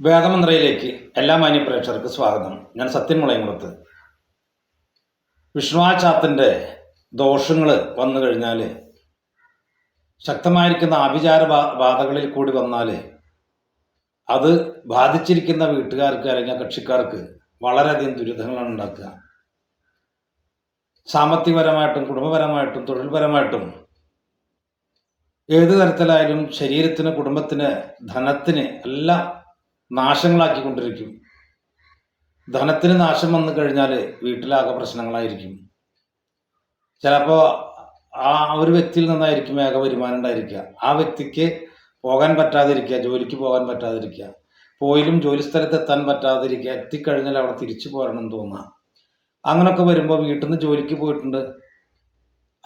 വേദമന്ത്രയിലേക്ക് എല്ലാ മാന്യ പ്രേക്ഷകർക്ക് സ്വാഗതം. ഞാൻ സത്യൻ മുളയംകുളത്ത്. വിഷ്ണുവാചാത്തിന്റെ ദോഷങ്ങൾ വന്നു കഴിഞ്ഞാൽ ശക്തമായിരിക്കുന്ന ആഭിചാര ബാധകളിൽ കൂടി വന്നാൽ അത് ബാധിച്ചിരിക്കുന്ന വീട്ടുകാർക്ക് അല്ലെങ്കിൽ കക്ഷിക്കാർക്ക് വളരെയധികം ദുരിതങ്ങളാണ് ഉണ്ടാക്കുക. സാമ്പത്തികപരമായിട്ടും കുടുംബപരമായിട്ടും തൊഴിൽപരമായിട്ടും ഏത് തരത്തിലായാലും ശരീരത്തിന് കുടുംബത്തിന് ധനത്തിന് എല്ലാം നാശങ്ങളാക്കിക്കൊണ്ടിരിക്കും. ധനത്തിന് നാശം വന്നു കഴിഞ്ഞാൽ വീട്ടിലാകെ പ്രശ്നങ്ങളായിരിക്കും. ചിലപ്പോൾ ആ ഒരു വ്യക്തിയിൽ നിന്നായിരിക്കും ഏക വരുമാനം ഉണ്ടായിരിക്കുക. ആ വ്യക്തിക്ക് പോകാൻ പറ്റാതിരിക്കുക ജോലിക്ക് പോകാൻ പറ്റാതിരിക്കുക പോയിലും ജോലി സ്ഥലത്ത് എത്താൻ പറ്റാതിരിക്കുക എത്തിക്കഴിഞ്ഞാൽ അവിടെ തിരിച്ചു പോരണം തോന്നുക. അങ്ങനൊക്കെ വരുമ്പോൾ വീട്ടിൽ നിന്ന് ജോലിക്ക് പോയിട്ടുണ്ട്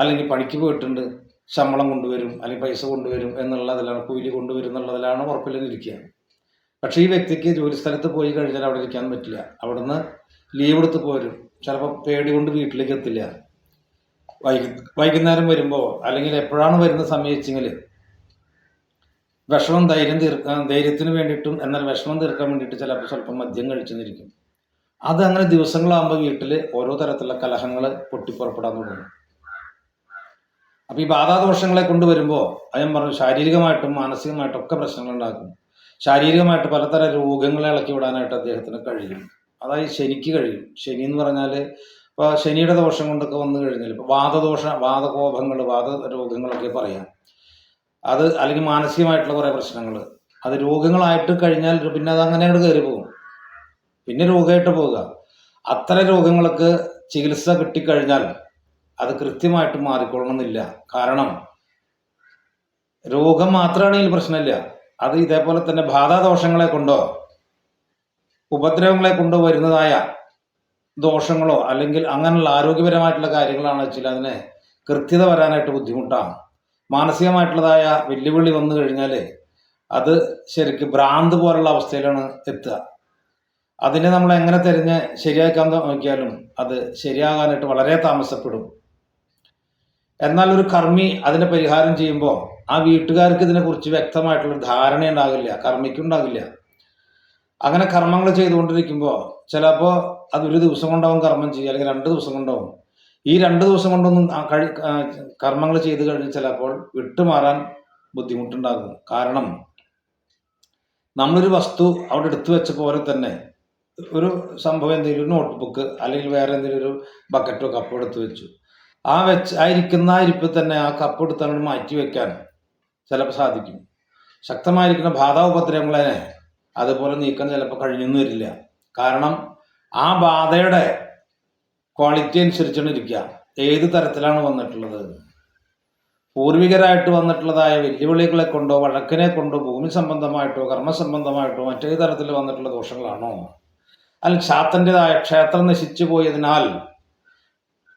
അല്ലെങ്കിൽ പണിക്ക് പോയിട്ടുണ്ട് ശമ്പളം കൊണ്ടുവരും അല്ലെങ്കിൽ പൈസ കൊണ്ടുവരും എന്നുള്ളതിലാണ് കൂലി കൊണ്ടുവരും എന്നുള്ളതിലാണ് ഉറപ്പിലിരിക്കുക പക്ഷേ ഈ വ്യക്തിക്ക് ജോലി സ്ഥലത്ത് പോയി കഴിഞ്ഞാൽ അവിടെ ഇരിക്കാൻ പറ്റില്ല. അവിടുന്ന് ലീവ് എടുത്ത് പോരും. ചിലപ്പോൾ പേടി കൊണ്ട് വീട്ടിലേക്ക് എത്തില്ല. വൈകി വൈകുന്നേരം വരുമ്പോൾ അല്ലെങ്കിൽ എപ്പോഴാണ് വരുന്ന സമയിച്ചെങ്കിൽ വിഷമം ധൈര്യം തീർക്കാൻ ധൈര്യത്തിന് വേണ്ടിയിട്ടും എന്നാൽ വിഷമം തീർക്കാൻ വേണ്ടിയിട്ട് ചിലപ്പോൾ സ്വല്പം മദ്യം കഴിച്ചെന്നിരിക്കും. അത് അങ്ങനെ ദിവസങ്ങളാകുമ്പോൾ വീട്ടിൽ ഓരോ തരത്തിലുള്ള കലഹങ്ങൾ പൊട്ടിപ്പുറപ്പെടാൻ തുടങ്ങും. അപ്പോൾ ഈ ബാധാദോഷങ്ങളെ കൊണ്ടുവരുമ്പോൾ ഞാൻ പറഞ്ഞു ശാരീരികമായിട്ടും മാനസികമായിട്ടും ഒക്കെ പ്രശ്നങ്ങൾ ഉണ്ടാക്കും ശാരീരികമായിട്ട് പലതരം രോഗങ്ങളെ ഇളക്കി വിടാനായിട്ട് അദ്ദേഹത്തിന് കഴിയും. അതായത് ശനിക്ക് കഴിയും. ശനി എന്ന് പറഞ്ഞാൽ ഇപ്പോൾ ശനിയുടെ ദോഷം കൊണ്ടൊക്കെ വന്നു കഴിഞ്ഞാൽ ഇപ്പോൾ വാദദോഷ വാദകോപങ്ങൾ വാദ രോഗങ്ങളൊക്കെ പറയാം. അത് അല്ലെങ്കിൽ മാനസികമായിട്ടുള്ള കുറേ പ്രശ്നങ്ങൾ അത് രോഗങ്ങളായിട്ട് കഴിഞ്ഞാൽ പിന്നെ അത് അങ്ങനെ അങ്ങോട്ട് കയറി പോകും. പിന്നെ രോഗമായിട്ട് പോവുക. അത്തരം രോഗങ്ങൾക്ക് ചികിത്സ കിട്ടിക്കഴിഞ്ഞാൽ അത് കൃത്യമായിട്ട് മാറിക്കൊള്ളണമെന്നില്ല. കാരണം രോഗം മാത്രമാണെങ്കിൽ പ്രശ്നമില്ല. അത് ഇതേപോലെ തന്നെ ബാധാദോഷങ്ങളെ കൊണ്ടോ ഉപദ്രവങ്ങളെ കൊണ്ടോ വരുന്നതായ ദോഷങ്ങളോ അല്ലെങ്കിൽ അങ്ങനെയുള്ള ആരോഗ്യപരമായിട്ടുള്ള കാര്യങ്ങളാണ് വെച്ചാൽ അതിന് കൃത്യത വരാനായിട്ട് ബുദ്ധിമുട്ടാണ്. മാനസികമായിട്ടുള്ളതായ വെല്ലുവിളി വന്നു കഴിഞ്ഞാൽ അത് ശരിക്കും ഭ്രാന്ത് പോലുള്ള അവസ്ഥയിലാണ് എത്തുക. അതിനെ നമ്മൾ എങ്ങനെ തിരഞ്ഞ് ശരിയാക്കാൻ നോക്കിയാലും അത് ശരിയാകാനായിട്ട് വളരെ താമസപ്പെടും. എന്നാൽ ഒരു കർമ്മി അതിനെ പരിഹാരം ചെയ്യുമ്പോൾ ആ വീട്ടുകാർക്ക് ഇതിനെക്കുറിച്ച് വ്യക്തമായിട്ടുള്ള ധാരണ ഉണ്ടാകില്ല കർമ്മിക്കുണ്ടാകില്ല അങ്ങനെ കർമ്മങ്ങൾ ചെയ്തുകൊണ്ടിരിക്കുമ്പോൾ ചിലപ്പോൾ അത് ഒരു ദിവസം കൊണ്ടാവും കർമ്മം ചെയ്യുക അല്ലെങ്കിൽ രണ്ട് ദിവസം കൊണ്ടാവും. ഈ രണ്ട് ദിവസം കൊണ്ടൊന്നും കഴി കർമ്മങ്ങൾ ചെയ്ത് കഴിഞ്ഞ് ചിലപ്പോൾ വിട്ടുമാറാൻ ബുദ്ധിമുട്ടുണ്ടാകും. കാരണം നമ്മളൊരു വസ്തു അവിടെ എടുത്തു വെച്ച പോലെ തന്നെ ഒരു സംഭവം എന്തെങ്കിലും ഒരു നോട്ട്ബുക്ക് അല്ലെങ്കിൽ വേറെ എന്തെങ്കിലും ഒരു ബക്കറ്റോ കപ്പോ എടുത്തു വെച്ചു. ആ വെച്ച് ആ ഇരിക്കുന്ന ആ ഇരിപ്പിൽ തന്നെ ആ കപ്പ് എടുത്ത് അങ്ങോട്ട് മാറ്റി വെക്കാൻ ചിലപ്പോൾ സാധിക്കും. ശക്തമായിരിക്കുന്ന ബാധാ ഉപദ്രവങ്ങളെ അതുപോലെ നീക്കം ചിലപ്പോൾ കഴിഞ്ഞെന്ന് വരില്ല. കാരണം ആ ബാധയുടെ ക്വാളിറ്റി അനുസരിച്ചാണ് ഇരിക്കുക. ഏത് തരത്തിലാണ് വന്നിട്ടുള്ളത്? പൂർവികരായിട്ട് വന്നിട്ടുള്ളതായ വെല്ലുവിളികളെ കൊണ്ടോ വഴക്കിനെ കൊണ്ടോ ഭൂമി സംബന്ധമായിട്ടോ കർമ്മ സംബന്ധമായിട്ടോ മറ്റേത് തരത്തിൽ വന്നിട്ടുള്ള ദോഷങ്ങളാണോ? അല്ല ചാത്തന്റെതായ ക്ഷേത്രം നശിച്ചു പോയതിനാൽ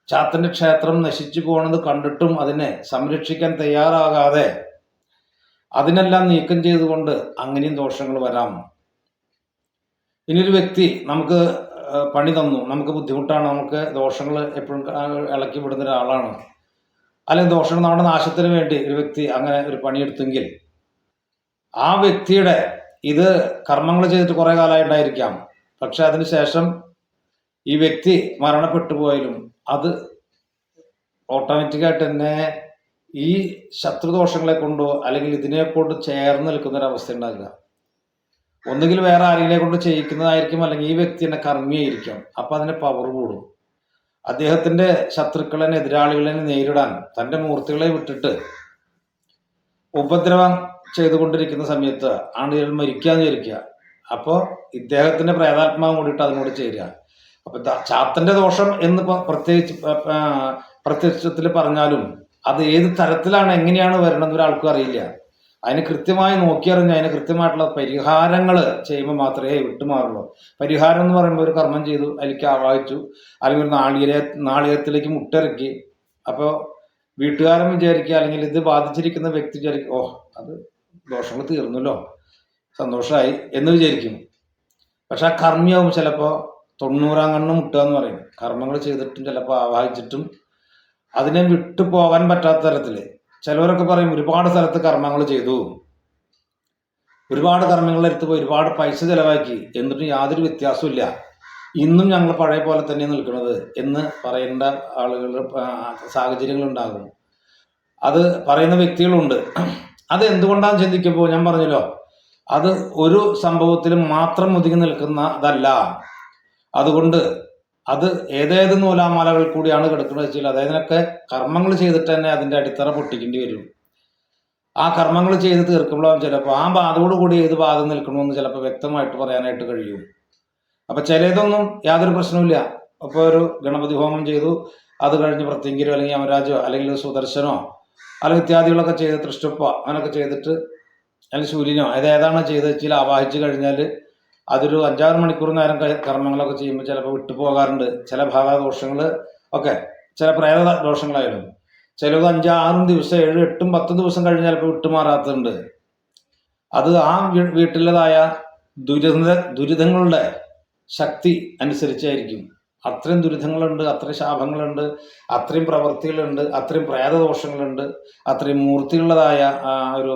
ചാത്തന്റെ ക്ഷേത്രം നശിച്ചു പോകുന്നത് കണ്ടിട്ടും അതിനെ സംരക്ഷിക്കാൻ തയ്യാറാകാതെ അതിനെല്ലാം നീക്കം ചെയ്തുകൊണ്ട് അങ്ങനെയും ദോഷങ്ങൾ വരാം. ഇനിയൊരു വ്യക്തി നമുക്ക് പണി തന്നു. നമുക്ക് ബുദ്ധിമുട്ടാണ്. നമുക്ക് ദോഷങ്ങൾ എപ്പോഴും ഇളക്കി വിടുന്ന ഒരാളാണ്. അല്ലെങ്കിൽ ദോഷങ്ങൾ നമ്മുടെ നാശത്തിന് വേണ്ടി ഒരു വ്യക്തി അങ്ങനെ ഒരു പണിയെടുത്തെങ്കിൽ ആ വ്യക്തിയുടെ ഇത് കർമ്മങ്ങൾ ചെയ്തിട്ട് കുറേ കാലമായിട്ടായിരിക്കാം പക്ഷെ അതിനുശേഷം ഈ വ്യക്തി മരണപ്പെട്ടു പോയാലും അത് ഓട്ടോമാറ്റിക്കായിട്ട് തന്നെ ഈ ശത്രുദോഷങ്ങളെ കൊണ്ടോ അല്ലെങ്കിൽ ഇതിനെ കൊണ്ട് ചേർന്ന് നിൽക്കുന്ന ഒരു അവസ്ഥ ഉണ്ടാകുക ഒന്നുകിൽ വേറെ ആരെങ്കിലെ കൊണ്ട് ചെയ്യിക്കുന്നതായിരിക്കും അല്ലെങ്കിൽ ഈ വ്യക്തി തന്നെ കർമ്മിയായിരിക്കാം അപ്പൊ അതിന്റെ പവർ കൂടും. അദ്ദേഹത്തിന്റെ ശത്രുക്കളെ എതിരാളികളെ നേരിടാൻ തന്റെ മൂർത്തികളെ വിട്ടിട്ട് ഉപദ്രവം ചെയ്തുകൊണ്ടിരിക്കുന്ന സമയത്ത് ഇയാൾ മരിക്കാന്ന് വിചാരിക്കുക. അപ്പോൾ ഇദ്ദേഹത്തിന്റെ പ്രേതാത്മാവ് കൂടിയിട്ട് അതിനോട് ചേരുക. അപ്പൊ ചാത്തന്റെ ദോഷം എന്ന് പ്രത്യേകിച്ച് പ്രത്യക്ഷത്തിൽ പറഞ്ഞാലും അത് ഏത് തരത്തിലാണ് എങ്ങനെയാണ് വരണമെന്ന് ഒരാൾക്കും അറിയില്ല. അതിന് കൃത്യമായി നോക്കിയറിഞ്ഞ് അതിന് കൃത്യമായിട്ടുള്ള പരിഹാരങ്ങൾ ചെയ്യുമ്പോൾ മാത്രമേ വിട്ടുമാറുള്ളൂ. പരിഹാരം എന്ന് പറയുമ്പോൾ ഒരു കർമ്മം ചെയ്തു അതിലേക്ക് ആവാഹിച്ചു അല്ലെങ്കിൽ ഒരു നാളികേര നാളികേരത്തിലേക്ക് മുട്ടിറക്കി. അപ്പോൾ വീട്ടുകാരൻ വിചാരിക്കുക അല്ലെങ്കിൽ ഇത് ബാധിച്ചിരിക്കുന്ന വ്യക്തി വിചാരിക്കും ഓ അത് ദോഷങ്ങൾ തീർന്നല്ലോ സന്തോഷമായി എന്ന് വിചാരിക്കും. പക്ഷെ ആ കർമ്മിയാവും ചിലപ്പോൾ തൊണ്ണൂറാം കണ്ണ് മുട്ടുക എന്ന് പറയും. കർമ്മങ്ങൾ ചെയ്തിട്ടും ചിലപ്പോൾ ആവാഹിച്ചിട്ടും അതിനെ വിട്ടു പോകാൻ പറ്റാത്ത തരത്തിൽ ചിലവരൊക്കെ പറയും ഒരുപാട് സ്ഥലത്ത് കർമ്മങ്ങൾ ചെയ്തു. ഒരുപാട് കർമ്മങ്ങൾ എടുത്ത് പോയി ഒരുപാട് പൈസ ചെലവാക്കി. എന്നിട്ടും യാതൊരു വ്യത്യാസവും ഇല്ല. ഇന്നും ഞങ്ങൾ പഴയ പോലെ തന്നെ നിൽക്കുന്നത് എന്ന് പറയേണ്ട ആളുകൾ സാഹചര്യങ്ങളുണ്ടാകും അത് പറയുന്ന വ്യക്തികളുണ്ട്. അത് എന്തുകൊണ്ടാന്ന് ചിന്തിക്കുമ്പോൾ ഞാൻ പറഞ്ഞല്ലോ അത് ഒരു സംഭവത്തിലും മാത്രം ഒതുങ്ങി നിൽക്കുന്നതല്ല അതുകൊണ്ട് അത് ഏതേത് നൂലാമാലകൾ കൂടിയാണ് കിടക്കുന്നത് വെച്ചാൽ അതായതിനൊക്കെ കർമ്മങ്ങൾ ചെയ്തിട്ട് തന്നെ അതിന്റെ അടിത്തറ പൊട്ടിക്കേണ്ടി വരും. ആ കർമ്മങ്ങൾ ചെയ്ത് തീർക്കുമ്പോഴാണ് ചിലപ്പോൾ ആ ബാധയോട് കൂടി ഏത് ബാധ നിൽക്കണമെന്ന് ചിലപ്പോൾ വ്യക്തമായിട്ട് പറയാനായിട്ട് കഴിയും. അപ്പൊ ചിലതൊന്നും യാതൊരു പ്രശ്നവുമില്ല അപ്പോൾ ഒരു ഗണപതി ഹോമം ചെയ്തു അത് കഴിഞ്ഞ് പ്രത്യങ്കിരോ അല്ലെങ്കിൽ യമരാജോ അല്ലെങ്കിൽ സുദർശനോ അല്ലെങ്കിൽ ഇത്യാദികളൊക്കെ ചെയ്ത് തൃഷ്ടപ്പോ അങ്ങനെയൊക്കെ ചെയ്തിട്ട് അല്ലെങ്കിൽ സൂര്യനോ അത് ഏതാണോ ചെയ്ത് വെച്ചാൽ ആവാഹിച്ച് കഴിഞ്ഞാൽ അതൊരു അഞ്ചാറ് മണിക്കൂർ നേരം കർമ്മങ്ങളൊക്കെ ചെയ്യുമ്പോൾ ചിലപ്പോൾ വിട്ടു പോകാറുണ്ട്. ചില ഭാഗദോഷങ്ങൾ ഒക്കെ ചില പ്രേത ദോഷങ്ങളായാലും. ചിലത് അഞ്ചാറും ദിവസം ഏഴ് എട്ടും പത്തും ദിവസം കഴിഞ്ഞ് ചിലപ്പോൾ വിട്ടുമാറാത്തുണ്ട് അത് ആ വീട്ടിലേതായ ദുരിത ദുരിതങ്ങളുടെ ശക്തി അനുസരിച്ചായിരിക്കും. അത്രയും ദുരിതങ്ങളുണ്ട് അത്രയും ശാപങ്ങളുണ്ട് അത്രയും പ്രവൃത്തികളുണ്ട് അത്രയും പ്രേതദോഷങ്ങളുണ്ട് അത്രയും മൂർത്തിയുള്ളതായ ആ, ഒരു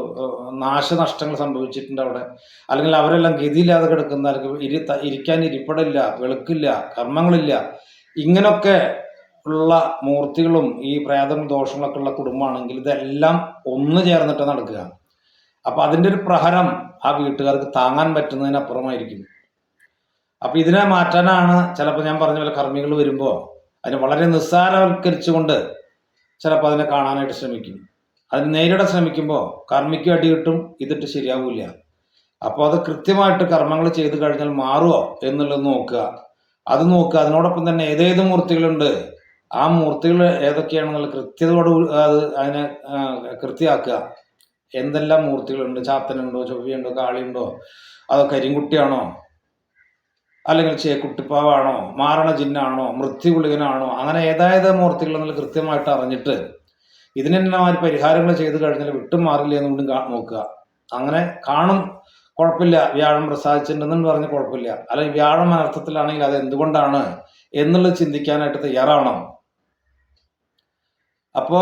നാശനഷ്ടങ്ങൾ സംഭവിച്ചിട്ടുണ്ട് അവിടെ. അല്ലെങ്കിൽ അവരെല്ലാം ഗതിയില്ലാതെ കിടക്കുന്ന ഇരി ഇരിക്കാൻ ഇരിപ്പിടില്ല വെളുക്കില്ല കർമ്മങ്ങളില്ല. ഇങ്ങനൊക്കെ ഉള്ള മൂർത്തികളും ഈ പ്രേതം ദോഷങ്ങളൊക്കെ ഉള്ള കുടുംബമാണെങ്കിൽ ഇതെല്ലാം ഒന്ന് ചേർന്നിട്ട് നടക്കുക. അപ്പൊ അതിന്റെ ഒരു പ്രഹരം ആ വീട്ടുകാർക്ക് താങ്ങാൻ പറ്റുന്നതിനപ്പുറമായിരിക്കും. അപ്പൊ ഇതിനെ മാറ്റാനാണ് ചിലപ്പോൾ ഞാൻ പറഞ്ഞ പോലെ കർമ്മികൾ വരുമ്പോൾ അതിനെ വളരെ നിസ്സാരവൽക്കരിച്ചുകൊണ്ട് ചിലപ്പോൾ അതിനെ കാണാനായിട്ട് ശ്രമിക്കും. അതിന് നേരിടാൻ ശ്രമിക്കുമ്പോൾ കർമ്മിക്ക് അടി കിട്ടും ഇതിട്ട് ശരിയാവില്ല. അപ്പോൾ അത് കൃത്യമായിട്ട് കർമ്മങ്ങൾ ചെയ്ത് കഴിഞ്ഞാൽ മാറുമോ എന്നുള്ളത് നോക്കുക. അത് നോക്കുക. അതിനോടൊപ്പം തന്നെ ഏതേത് മൂർത്തികളുണ്ട് ആ മൂർത്തികൾ ഏതൊക്കെയാണെന്നുള്ള കൃത്യതയോട് അത് അതിനെ കൃത്യമാക്കുക എന്തെല്ലാം മൂർത്തികളുണ്ട്? ചാത്തനുണ്ടോ? ചൊവ്വയുണ്ടോ? കാളിയുണ്ടോ? അതോ കരിങ്കുട്ടിയാണോ? അല്ലെങ്കിൽ ചേക്കുട്ടിപ്പാവാണോ മാരണ ജിന്നാണോ മൃത്യുഗുളികനാണോ അങ്ങനെ ഏതായത് മൂർത്തികൾ എന്നുള്ള കൃത്യമായിട്ട് അറിഞ്ഞിട്ട് ഇതിനെല്ലാം പരിഹാരങ്ങൾ ചെയ്ത് കഴിഞ്ഞാൽ വിട്ടും മാറില്ല എന്ന് വീണ്ടും നോക്കുക. അങ്ങനെ കാണും. കുഴപ്പമില്ല. വ്യാഴം പ്രസാദിച്ചിട്ടുണ്ടെന്ന് പറഞ്ഞ് കുഴപ്പമില്ല. അല്ലെങ്കിൽ വ്യാഴം അനർത്ഥത്തിലാണെങ്കിൽ അത് എന്തുകൊണ്ടാണ് എന്നുള്ളത് ചിന്തിക്കാനായിട്ട് തയ്യാറാവണം. അപ്പോ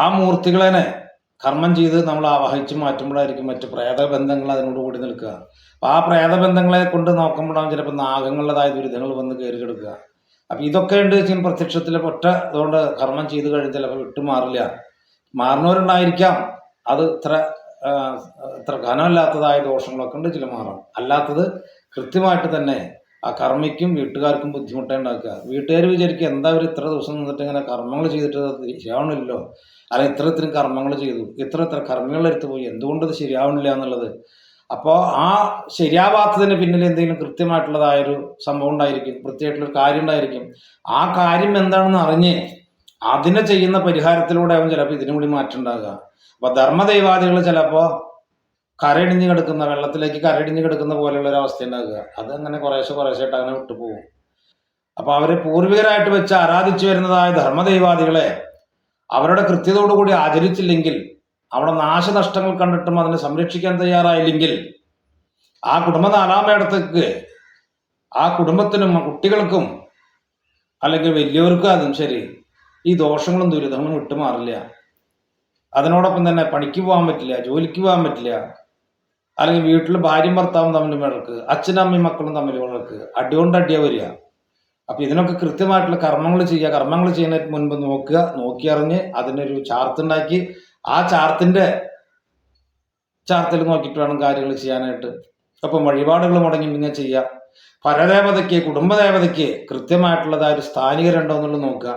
ആ മൂർത്തികളെ കർമ്മം ചെയ്ത് നമ്മൾ ആവാഹിച്ച് മാറ്റുമ്പോഴായിരിക്കും മറ്റ് പ്രേതബന്ധങ്ങൾ അതിനോട് കൂടി നിൽക്കുക. അപ്പൊ ആ പ്രേതബന്ധങ്ങളെ കൊണ്ട് നോക്കുമ്പോഴാണ് ചിലപ്പോൾ നാഗങ്ങളുടേതായ ദുരിതങ്ങൾ വന്ന് കയറി കിടക്കുക. അപ്പൊ ഇതൊക്കെ ഉണ്ട് വെച്ചാൽ പ്രത്യക്ഷത്തിൽ ഒറ്റ അതുകൊണ്ട് കർമ്മം ചെയ്ത് കഴിഞ്ഞാൽ ചിലപ്പോൾ വിട്ടുമാറില്ല മാറുന്നവരുണ്ടായിരിക്കാം. അത് ഇത്ര ഇത്ര ഘനമല്ലാത്തതായ ദോഷങ്ങളൊക്കെ ഉണ്ട് ചില മാറാം. അല്ലാത്തത് കൃത്യമായിട്ട് തന്നെ ആ കർമ്മയ്ക്കും വീട്ടുകാർക്കും ബുദ്ധിമുട്ടേ ഉണ്ടാക്കുക വീട്ടുകാർ വിചാരിക്കുക എന്താ അവർ ഇത്ര ദിവസം നിന്നിട്ട് ഇങ്ങനെ കർമ്മങ്ങൾ ചെയ്തിട്ട് അത് ശരിയാവണില്ലല്ലോ? അല്ലെങ്കിൽ ഇത്ര ഇത്രയും കർമ്മങ്ങൾ ചെയ്തു. ഇത്ര ഇത്ര കർമ്മങ്ങൾ എടുത്തു പോയി. എന്തുകൊണ്ടത് ശരിയാവണില്ല എന്നുള്ളത്? അപ്പോൾ ആ ശരിയാവാത്തതിന് പിന്നിൽ എന്തെങ്കിലും കൃത്യമായിട്ടുള്ളതായൊരു സംഭവം ഉണ്ടായിരിക്കും കൃത്യമായിട്ടുള്ള ഒരു കാര്യം ഉണ്ടായിരിക്കും. ആ കാര്യം എന്താണെന്ന് അറിഞ്ഞ് അതിനെ ചെയ്യുന്ന പരിഹാരത്തിലൂടെ അവൻ ചിലപ്പോൾ ഇതിനും കൂടി മാറ്റം ഉണ്ടാകുക അപ്പൊ ധർമ്മദൈവാദികൾ ചിലപ്പോ കരയിടിഞ്ഞ് കിടക്കുന്ന വെള്ളത്തിലേക്ക് കരയിടിഞ്ഞ് കിടക്കുന്ന പോലെയുള്ള ഒരു അവസ്ഥ ഉണ്ടാകുക അതങ്ങനെ കുറേശ്ശെ കുറേശ്ശായിട്ട് അങ്ങനെ വിട്ടുപോകും. അപ്പൊ അവരെ പൂർവികരായിട്ട് വെച്ച് ആരാധിച്ചു വരുന്നതായ ധർമ്മദൈവാദികളെ അവരുടെ കൃത്യതയോടുകൂടി ആചരിച്ചില്ലെങ്കിൽ അവിടെ നാശനഷ്ടങ്ങൾ കണ്ടിട്ടും അതിനെ സംരക്ഷിക്കാൻ തയ്യാറായില്ലെങ്കിൽ ആ കുടുംബ നാലാമേടത്തേക്ക് ആ കുടുംബത്തിനും കുട്ടികൾക്കും അല്ലെങ്കിൽ വലിയവർക്കും അതും ശരി ഈ ദോഷങ്ങളും ദുരിതങ്ങളും വിട്ടുമാറില്ല. അതിനോടൊപ്പം തന്നെ പണിക്ക് പോകാൻ പറ്റില്ല ജോലിക്ക് പോകാൻ പറ്റില്ല അല്ലെങ്കിൽ വീട്ടിൽ ഭാര്യയും ഭർത്താവും തമ്മിൽ വഴക്ക് അച്ഛനും അമ്മയും മക്കളും തമ്മിൽ വഴക്ക് അടികൊണ്ട് അടിയാ വരിക. അപ്പൊ ഇതിനൊക്കെ കൃത്യമായിട്ടുള്ള കർമ്മങ്ങൾ ചെയ്യുക. കർമ്മങ്ങൾ ചെയ്യുന്നതിന് മുൻപ് നോക്കുക നോക്കിയറിഞ്ഞ് അതിനൊരു ചാർത്തുണ്ടാക്കി ആ ചാർത്തിന്റെ ചാർത്തിൽ നോക്കിയിട്ട് വേണം കാര്യങ്ങൾ ചെയ്യാനായിട്ട്. അപ്പം വഴിപാടുകൾ മുടങ്ങി ഇങ്ങനെ ചെയ്യാം. പരദേവതയ്ക്ക് കുടുംബദേവതയ്ക്ക് കൃത്യമായിട്ടുള്ളതായ ഒരു സ്ഥാനികരുണ്ടോ എന്നുള്ളത് നോക്കുക.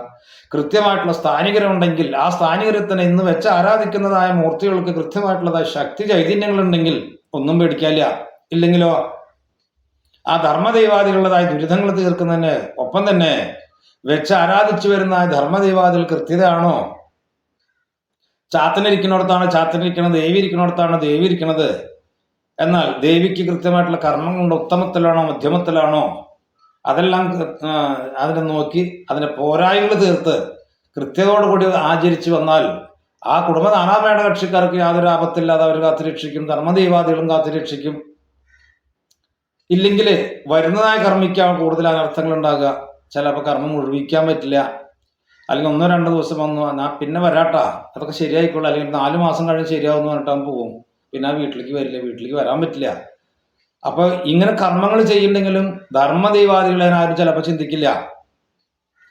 കൃത്യമായിട്ടുള്ള സ്ഥാനികരുണ്ടെങ്കിൽ ആ സ്ഥാനികരെ തന്നെ ഇന്ന് വെച്ച് ആരാധിക്കുന്നതായ മൂർത്തികൾക്ക് കൃത്യമായിട്ടുള്ളതായ ശക്തി ചൈതന്യങ്ങളുണ്ടെങ്കിൽ ഒന്നും പേടിക്കാല്ല ഇല്ലെങ്കിലോ? ആ ധർമ്മദൈവാദികളുടേതായ ദുരിതങ്ങൾ തീർക്കുന്നതിന് ഒപ്പം തന്നെ വെച്ച് ആരാധിച്ചു വരുന്ന ആ ധർമ്മദൈവാദികൾ കൃത്യതയാണോ? ചാത്തനിരിക്കുന്നിടത്താണ് ചാത്തനിരിക്കണത് ദേവി ഇരിക്കുന്നിടത്താണ് ദേവി ഇരിക്കുന്നത് എന്നാൽ ദേവിക്ക് കൃത്യമായിട്ടുള്ള കർമ്മങ്ങളുടെ ഉത്തമത്തിലാണോ മധ്യമത്തിലാണോ? അതെല്ലാം അതിനെ നോക്കി അതിന്റെ പോരായ്മകൾ തീർത്ത് കൃത്യതയോടുകൂടി ആചരിച്ചു വന്നാൽ ആ കുടുംബ നാനാമേട കക്ഷിക്കാർക്ക് യാതൊരു ആപത്തില്ലാതെ അവർ കാത്തുരക്ഷിക്കും ധർമ്മദൈവാദികളും കാത്തുരക്ഷിക്കും. ഇല്ലെങ്കിൽ വരുന്നതായ കർമ്മിക്കാൻ കൂടുതൽ അനർത്ഥങ്ങൾ ഉണ്ടാകുക. ചിലപ്പോൾ കർമ്മം മുഴുവിക്കാൻ പറ്റില്ല. അല്ലെങ്കിൽ ഒന്നോ രണ്ടോ ദിവസം വന്നു ഞാൻ പിന്നെ വരാട്ടാ. അതൊക്കെ ശരിയായിക്കോളൂ. അല്ലെങ്കിൽ നാല് മാസം കഴിഞ്ഞ് ശരിയാവുമെന്ന് പറഞ്ഞിട്ടാകും പോകും. പിന്നെ ആ വീട്ടിലേക്ക് വരില്ല വീട്ടിലേക്ക് വരാൻ പറ്റില്ല. അപ്പൊ ഇങ്ങനെ കർമ്മങ്ങൾ ചെയ്യുന്നുണ്ടെങ്കിലും ധർമ്മദൈവാദികളെ ആരും ചിലപ്പോൾ ചിന്തിക്കില്ല.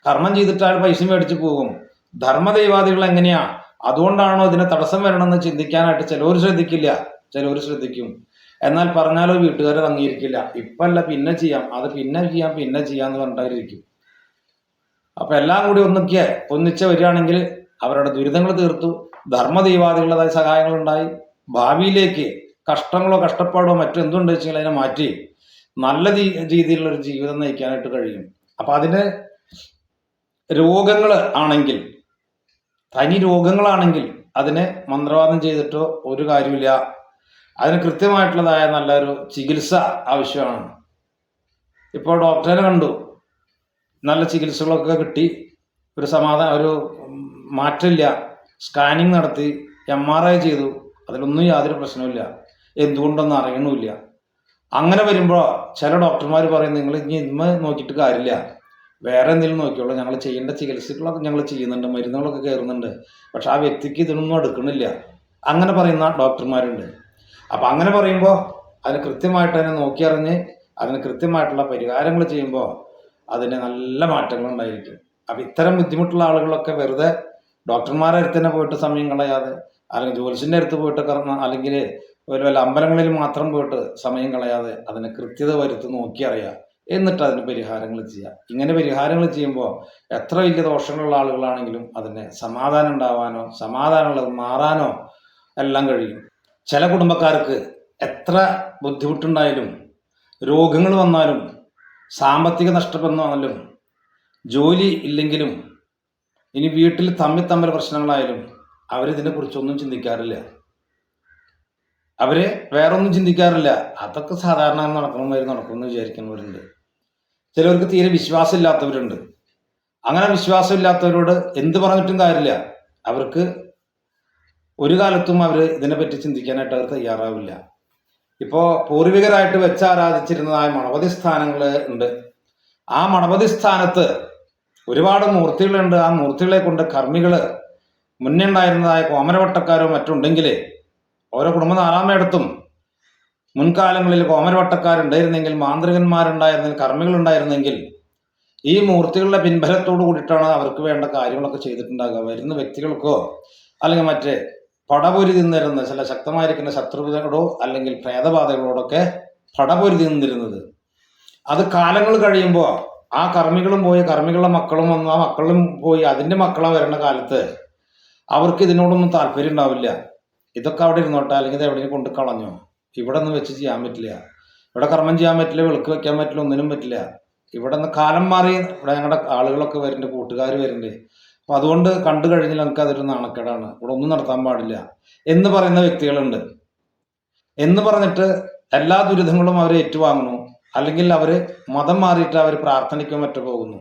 കർമ്മം ചെയ്തിട്ടാൽ പൈസ മേടിച്ച് പോകും. ധർമ്മദൈവാദികൾ എങ്ങനെയാ? അതുകൊണ്ടാണോ ഇതിന് തടസ്സം വരണമെന്ന് ചിന്തിക്കാനായിട്ട് ചിലവർ ശ്രദ്ധിക്കില്ല ചിലവർ ശ്രദ്ധിക്കും. എന്നാൽ പറഞ്ഞാലോ വീട്ടുകാരത് അംഗീകരിക്കില്ല ഇപ്പല്ല പിന്നെ ചെയ്യാം. അത് പിന്നെ ചെയ്യാം പിന്നെ ചെയ്യാന്ന് പറഞ്ഞിട്ടായിരിക്കും. അപ്പൊ എല്ലാം കൂടി ഒന്നൊക്കെ ഒന്നിച്ച് വരികയാണെങ്കിൽ അവരുടെ ദുരിതങ്ങൾ തീർത്തു ധർമ്മദൈവാദികളുടേതായ സഹായങ്ങളുണ്ടായി. ഭാവിയിലേക്ക് കഷ്ടങ്ങളോ കഷ്ടപ്പാടോ മറ്റോ എന്തുണ്ടെന്ന് വെച്ചാൽ അതിനെ മാറ്റി നല്ല രീതിയിലുള്ള ഒരു ജീവിതം നയിക്കാനായിട്ട് കഴിയും. അപ്പൊ അതിന് രോഗങ്ങൾ ആണെങ്കിൽ തനി രോഗങ്ങളാണെങ്കിൽ അതിനെ മന്ത്രവാദം ചെയ്തിട്ടോ ഒരു കാര്യമില്ല. അതിന് കൃത്യമായിട്ടുള്ളതായ നല്ലൊരു ചികിത്സ ആവശ്യമാണ്. ഇപ്പോൾ ഡോക്ടറെ കണ്ടു. നല്ല ചികിത്സകളൊക്കെ കിട്ടി. ഒരു സമാധാന ഒരു മാറ്റമില്ല. സ്കാനിങ് നടത്തി എം ആർ ഐ ചെയ്തു. അതിലൊന്നും യാതൊരു പ്രശ്നവുമില്ല. എന്തുകൊണ്ടൊന്നും അറിയണമില്ല. അങ്ങനെ വരുമ്പോൾ ചില ഡോക്ടർമാർ പറയും നിങ്ങൾ ഇനി ഇന്ന് നോക്കിയിട്ട് കാര്യമില്ല. വേറെ എന്തെങ്കിലും നോക്കിയോളൂ ഞങ്ങൾ ചെയ്യേണ്ട ചികിത്സകളൊക്കെ ഞങ്ങൾ ചെയ്യുന്നുണ്ട്. മരുന്നുകളൊക്കെ കയറുന്നുണ്ട്. പക്ഷെ ആ വ്യക്തിക്ക് ഇതിനൊന്നും എടുക്കണില്ല അങ്ങനെ പറയുന്ന ഡോക്ടർമാരുണ്ട്. അപ്പം അങ്ങനെ പറയുമ്പോൾ അതിന് കൃത്യമായിട്ട് അതിനെ നോക്കിയറിഞ്ഞ് അതിന് കൃത്യമായിട്ടുള്ള പരിഹാരങ്ങൾ ചെയ്യുമ്പോൾ അതിന് നല്ല മാറ്റങ്ങൾ ഉണ്ടായിരിക്കും അപ്പം ഇത്തരം ബുദ്ധിമുട്ടുള്ള ആളുകളൊക്കെ വെറുതെ ഡോക്ടർമാരെ അടുത്ത് തന്നെ പോയിട്ട് സമയം കളയാതെ അല്ലെങ്കിൽ ജ്യോത്സ്യന്റെ അടുത്ത് പോയിട്ട് കറങ്ങ അല്ലെങ്കിൽ ഒരു വല്ല അമ്പലങ്ങളിൽ മാത്രം പോയിട്ട് സമയം കളയാതെ അതിന് കൃത്യത വരുത്തി നോക്കി അറിയുക എന്നിട്ട് അതിന് പരിഹാരങ്ങൾ ചെയ്യുക ഇങ്ങനെ പരിഹാരങ്ങൾ ചെയ്യുമ്പോൾ എത്ര വലിയ ദോഷങ്ങളുള്ള ആളുകളാണെങ്കിലും അതിന് സമാധാനം ഉണ്ടാവാനോ സമാധാനമുള്ളത് മാറാനോ എല്ലാം കഴിയും. ചില കുടുംബക്കാർക്ക് എത്ര ബുദ്ധിമുട്ടുണ്ടായാലും രോഗങ്ങൾ വന്നാലും സാമ്പത്തിക നഷ്ടപ്പെടുന്നാലും ജോലി ഇല്ലെങ്കിലും ഇനി വീട്ടിൽ തമ്മിൽ തമ്മിൽ പ്രശ്നങ്ങളായാലും അവരിതിനെ കുറിച്ചൊന്നും ചിന്തിക്കാറില്ല. അവർ വേറൊന്നും ചിന്തിക്കാറില്ല. അതൊക്കെ സാധാരണ നടക്കണമെന്ന് നടക്കുമെന്ന് വിചാരിക്കുന്നവരുണ്ട്. ചിലവർക്ക് തീരെ വിശ്വാസമില്ലാത്തവരുണ്ട്. അങ്ങനെ വിശ്വാസമില്ലാത്തവരോട് എന്ത് പറഞ്ഞിട്ടും കാര്യമില്ല. അവർക്ക് ഒരു കാലത്തും അവർ ഇതിനെപ്പറ്റി ചിന്തിക്കാനായിട്ട് അവർ തയ്യാറാവില്ല. ഇപ്പോൾ പൂർവികരായിട്ട് വെച്ച് ആരാധിച്ചിരുന്നതായ മണപതി സ്ഥാനങ്ങൾ ഉണ്ട്. ആ മണപതി സ്ഥാനത്ത് ഒരുപാട് മൂർത്തികളുണ്ട്. ആ മൂർത്തികളെ കൊണ്ട് കർമ്മികൾ മുന്നേ ഉണ്ടായിരുന്നതായ കോമരവട്ടക്കാരോ മറ്റുണ്ടെങ്കിൽ ഓരോ കുടുംബ നാലാമയിടത്തും മുൻകാലങ്ങളിൽ കോമരവട്ടക്കാരുണ്ടായിരുന്നെങ്കിൽ മാന്ത്രികന്മാരുണ്ടായിരുന്നെങ്കിൽ കർമ്മികളുണ്ടായിരുന്നെങ്കിൽ ഈ മൂർത്തികളുടെ പിൻബലത്തോട് കൂടിയിട്ടാണ് അവർക്ക് വേണ്ട കാര്യങ്ങളൊക്കെ ചെയ്തിട്ടുണ്ടാകുക. വരുന്ന വ്യക്തികൾക്കോ അല്ലെങ്കിൽ മറ്റേ പടപൊരി നിന്നിരുന്ന ചില ശക്തമായിരിക്കുന്ന ശത്രുതകളോ അല്ലെങ്കിൽ പ്രേതബാധകളോടൊക്കെ പടപൊരി നിന്നിരുന്നത്. അത് കാലങ്ങൾ കഴിയുമ്പോൾ ആ കർമ്മികളും പോയി കർമ്മികളുടെ മക്കളും വന്നു ആ മക്കളും പോയി അതിന്റെ മക്കളെ വരേണ്ട കാലത്ത് അവർക്ക് ഇതിനോടൊന്നും താല്പര്യം ഉണ്ടാവില്ല. ഇതൊക്കെ അവിടെ ഇരുന്നോട്ടെ അല്ലെങ്കിൽ ഇത് എവിടെയും കൊണ്ട് കളഞ്ഞോ ഇവിടെ ഒന്നും വെച്ച് ചെയ്യാൻ പറ്റില്ല. ഇവിടെ കർമ്മം ചെയ്യാൻ പറ്റില്ല വിളക്ക് വെക്കാൻ പറ്റില്ല ഒന്നിനും പറ്റില്ല. ഇവിടെ നിന്ന് കാലം മാറി ഇവിടെ ഞങ്ങളുടെ ആളുകളൊക്കെ വരുന്നുണ്ട് കൂട്ടുകാർ വരുന്നുണ്ട് അപ്പൊ അതുകൊണ്ട് കണ്ടു കഴിഞ്ഞാൽ നമുക്ക് അതൊരു നാണക്കേടാണ്. ഇവിടെ ഒന്നും നടത്താൻ പാടില്ല എന്ന് പറയുന്ന വ്യക്തികളുണ്ട്. എന്ന് പറഞ്ഞിട്ട് എല്ലാ ദുരിതങ്ങളും അവർ ഏറ്റുവാങ്ങുന്നു. അല്ലെങ്കിൽ അവർ മതം മാറിയിട്ട് അവർ പ്രാർത്ഥനയ്ക്കോ മറ്റോ പോകുന്നു.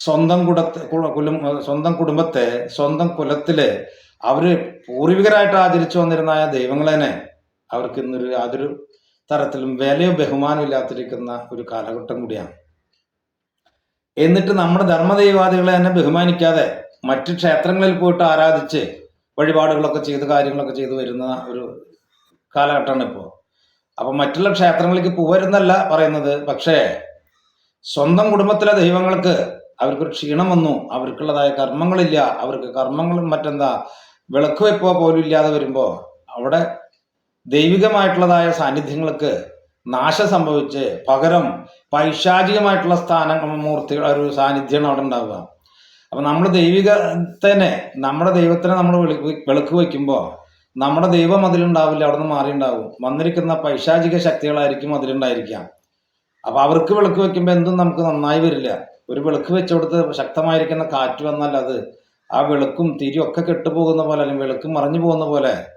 സ്വന്തം കുടത്തെ കുലം സ്വന്തം കുടുംബത്തെ സ്വന്തം കുലത്തിലെ അവർ പൂർവികരായിട്ട് ആചരിച്ചു വന്നിരുന്ന ആ ദൈവങ്ങളെ അവർക്ക് ഇന്നൊരു യാതൊരു തരത്തിലും വിലയോ ബഹുമാനവും ഇല്ലാതിരിക്കുന്ന ഒരു കാലഘട്ടം കൂടിയാണ്. എന്നിട്ട് നമ്മുടെ ധർമ്മദൈവാദികളെ തന്നെ ബഹുമാനിക്കാതെ മറ്റ് ക്ഷേത്രങ്ങളിൽ പോയിട്ട് ആരാധിച്ച് വഴിപാടുകളൊക്കെ ചെയ്ത് കാര്യങ്ങളൊക്കെ ചെയ്തു വരുന്ന ഒരു കാലഘട്ടമാണ് ഇപ്പോൾ. അപ്പൊ മറ്റുള്ള ക്ഷേത്രങ്ങളിലേക്ക് പോകരുന്നല്ല പറയുന്നത്. പക്ഷേ സ്വന്തം കുടുംബത്തിലെ ദൈവങ്ങൾക്ക് അവർക്ക് ക്ഷീണം വന്നു. അവർക്കുള്ളതായ കർമ്മങ്ങളില്ല. അവർക്ക് കർമ്മങ്ങളും മറ്റെന്താ വിളക്ക് വെപ്പോ പോലും ഇല്ലാതെ വരുമ്പോ അവിടെ ദൈവികമായിട്ടുള്ളതായ സാന്നിധ്യങ്ങൾക്ക് നാശം സംഭവിച്ച് പകരം പൈശാചികമായിട്ടുള്ള സ്ഥാനം മൂർത്തി ഒരു സാന്നിധ്യമാണ് അവിടെ ഉണ്ടാവുക. അപ്പൊ നമ്മൾ ദൈവികത്തിനെ നമ്മുടെ ദൈവത്തിനെ നമ്മൾ വിളക്ക് വയ്ക്കുമ്പോൾ നമ്മുടെ ദൈവം അതിലുണ്ടാവില്ല അവിടെ നിന്ന് മാറിയുണ്ടാവും. വന്നിരിക്കുന്ന പൈശാചിക ശക്തികളായിരിക്കും അതിലുണ്ടായിരിക്കാം അപ്പൊ അവർക്ക് വിളക്ക് വെക്കുമ്പോൾ എന്തും നമുക്ക് നന്നായി വരില്ല. ഒരു വിളക്ക് വെച്ചുകൊടുത്ത് ശക്തമായിരിക്കുന്ന കാറ്റ് വന്നാൽ അത് ആ വിളക്കും തിരിയൊക്കെ കെട്ടുപോകുന്ന പോലെ അല്ലെങ്കിൽ വിളക്ക് മറിഞ്ഞു പോകുന്ന പോലെ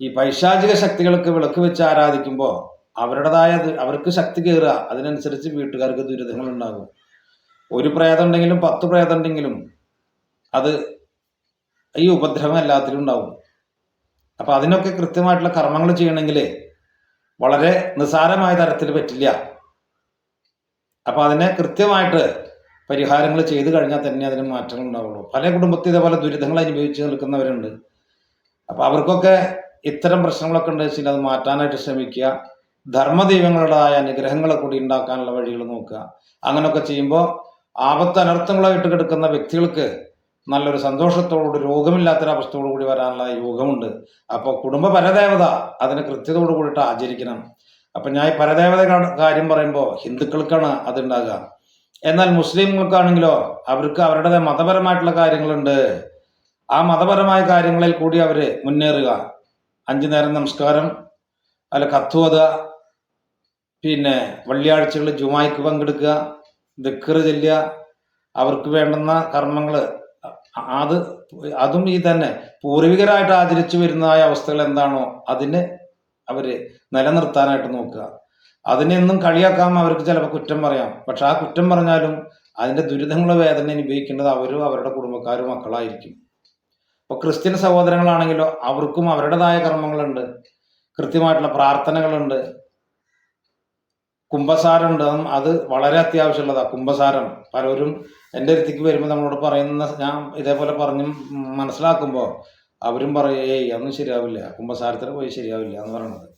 ഈ പൈശാചിക ശക്തികൾക്ക് വിളക്ക് വെച്ച് ആരാധിക്കുമ്പോൾ അവരുടേതായ അവർക്ക് ശക്തി കയറുക അതിനനുസരിച്ച് വീട്ടുകാർക്ക് ദുരിതങ്ങൾ ഉണ്ടാകും. ഒരു പ്രേതം ഉണ്ടെങ്കിലും പത്ത് പ്രേതം ഉണ്ടെങ്കിലും അത് ഈ ഉപദ്രവം എല്ലാത്തിലും ഉണ്ടാവും. അപ്പൊ അതിനൊക്കെ കൃത്യമായിട്ടുള്ള കർമ്മങ്ങൾ ചെയ്യണമെങ്കിൽ വളരെ നിസാരമായ തരത്തിൽ പറ്റില്ല. അപ്പൊ അതിനെ കൃത്യമായിട്ട് പരിഹാരങ്ങൾ ചെയ്തു കഴിഞ്ഞാൽ തന്നെ അതിന് മാറ്റങ്ങൾ ഉണ്ടാവുള്ളൂ. പല കുടുംബത്തിൽ ഇതേപോലെ ദുരിതങ്ങൾ അനുഭവിച്ച് നിൽക്കുന്നവരുണ്ട്. അപ്പൊ അവർക്കൊക്കെ ഇത്തരം പ്രശ്നങ്ങളൊക്കെ ഉണ്ട് വെച്ചാൽ അത് മാറ്റാനായിട്ട് ശ്രമിക്കുക. ധർമ്മദൈവങ്ങളുടേതായ അനുഗ്രഹങ്ങളെ കൂടി ഉണ്ടാക്കാനുള്ള വഴികൾ നോക്കുക. അങ്ങനെയൊക്കെ ചെയ്യുമ്പോൾ ആപത്ത് അനർത്ഥങ്ങളായിട്ട് കിടക്കുന്ന വ്യക്തികൾക്ക് നല്ലൊരു സന്തോഷത്തോടുകൂടി രോഗമില്ലാത്തൊരവസ്ഥയോടു കൂടി വരാനുള്ള യോഗമുണ്ട്. അപ്പോൾ കുടുംബ പരദേവത അതിന് കൃത്യതയോട് കൂടിയിട്ട് ആചരിക്കണം. അപ്പം ഞാൻ ഈ പരദേവത കാര്യം പറയുമ്പോൾ ഹിന്ദുക്കൾക്കാണ് അതുണ്ടാകുക എന്നാൽ മുസ്ലിങ്ങൾക്കാണെങ്കിലോ അവർക്ക് അവരുടെ മതപരമായിട്ടുള്ള കാര്യങ്ങളുണ്ട്. ആ മതപരമായ കാര്യങ്ങളിൽ കൂടി അവർ മുന്നേറുക. അഞ്ചു നേരം നമസ്കാരം. അല്ല കത്തുവത പിന്നെ വെള്ളിയാഴ്ചകളിൽ ജുമായിക്ക് പങ്കെടുക്കുക ദിക്കറ് ചെല്ലുക അവർക്ക് വേണ്ടുന്ന കർമ്മങ്ങൾ അത് അതും ഈ തന്നെ പൂർവികരായിട്ട് ആചരിച്ചു വരുന്നതായ അവസ്ഥകൾ എന്താണോ അതിന് അവർ നിലനിർത്താനായിട്ട് നോക്കുക. അതിനെന്നും കളിയാക്കാം അവർക്ക് ചിലപ്പോൾ കുറ്റം പറയാം. പക്ഷെ ആ കുറ്റം പറഞ്ഞാലും അതിന്റെ ദുരിതങ്ങളോ വേദന അനുഭവിക്കേണ്ടത് അവരും അവരുടെ കുടുംബക്കാരും മക്കളായിരിക്കും. ഇപ്പോൾ ക്രിസ്ത്യൻ സഹോദരങ്ങളാണെങ്കിലോ അവർക്കും അവരുടേതായ കർമ്മങ്ങളുണ്ട്. കൃത്യമായിട്ടുള്ള പ്രാർത്ഥനകളുണ്ട്. കുംഭസാരമുണ്ട്. അത് വളരെ അത്യാവശ്യമുള്ളതാണ് കുംഭസാരം. പലരും എന്റെ അടുത്തേക്ക് വരുമ്പോൾ നമ്മളോട് പറയുന്ന ഞാൻ ഇതേപോലെ പറഞ്ഞ് മനസ്സിലാക്കുമ്പോൾ അവരും പറയും ഏയ് അതൊന്നും ശരിയാവില്ല. കുംഭസാരത്തിന് പോയി ശരിയാവില്ല എന്ന് പറയുന്നത്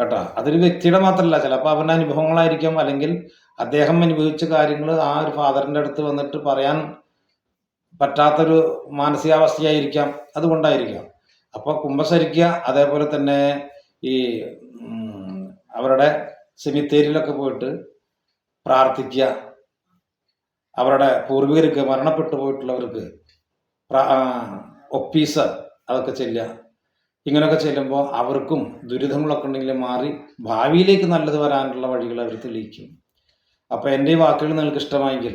കേട്ടോ? അതൊരു വ്യക്തിയുടെ മാത്രമല്ല ചിലപ്പോൾ അവന്റെ അനുഭവങ്ങളായിരിക്കും. അല്ലെങ്കിൽ അദ്ദേഹം അനുഭവിച്ച കാര്യങ്ങൾ ആ ഒരു ഫാദറിന്റെ അടുത്ത് വന്നിട്ട് പറയാൻ പറ്റാത്തൊരു മാനസികാവസ്ഥയായിരിക്കാം അതുകൊണ്ടായിരിക്കാം. അപ്പോൾ കുമ്പസരിക്കുക അതേപോലെ തന്നെ ഈ അവരുടെ സെമിത്തേരിയിലൊക്കെ പോയിട്ട് പ്രാർത്ഥിക്കുക അവരുടെ പൂർവികർക്ക് മരണപ്പെട്ടു പോയിട്ടുള്ളവർക്ക് ഒപ്പീസ് അതൊക്കെ ചെല്ലുക. ഇങ്ങനെയൊക്കെ ചെല്ലുമ്പോൾ അവർക്കും ദുരിതങ്ങളൊക്കെ ഉണ്ടെങ്കിൽ മാറി ഭാവിയിലേക്ക് നല്ലത് വരാനുള്ള വഴികൾ അവർ തെളിയിക്കും. അപ്പോൾ എന്റെ ഈ വാക്കുകൾ നിങ്ങൾക്ക് ഇഷ്ടമായെങ്കിൽ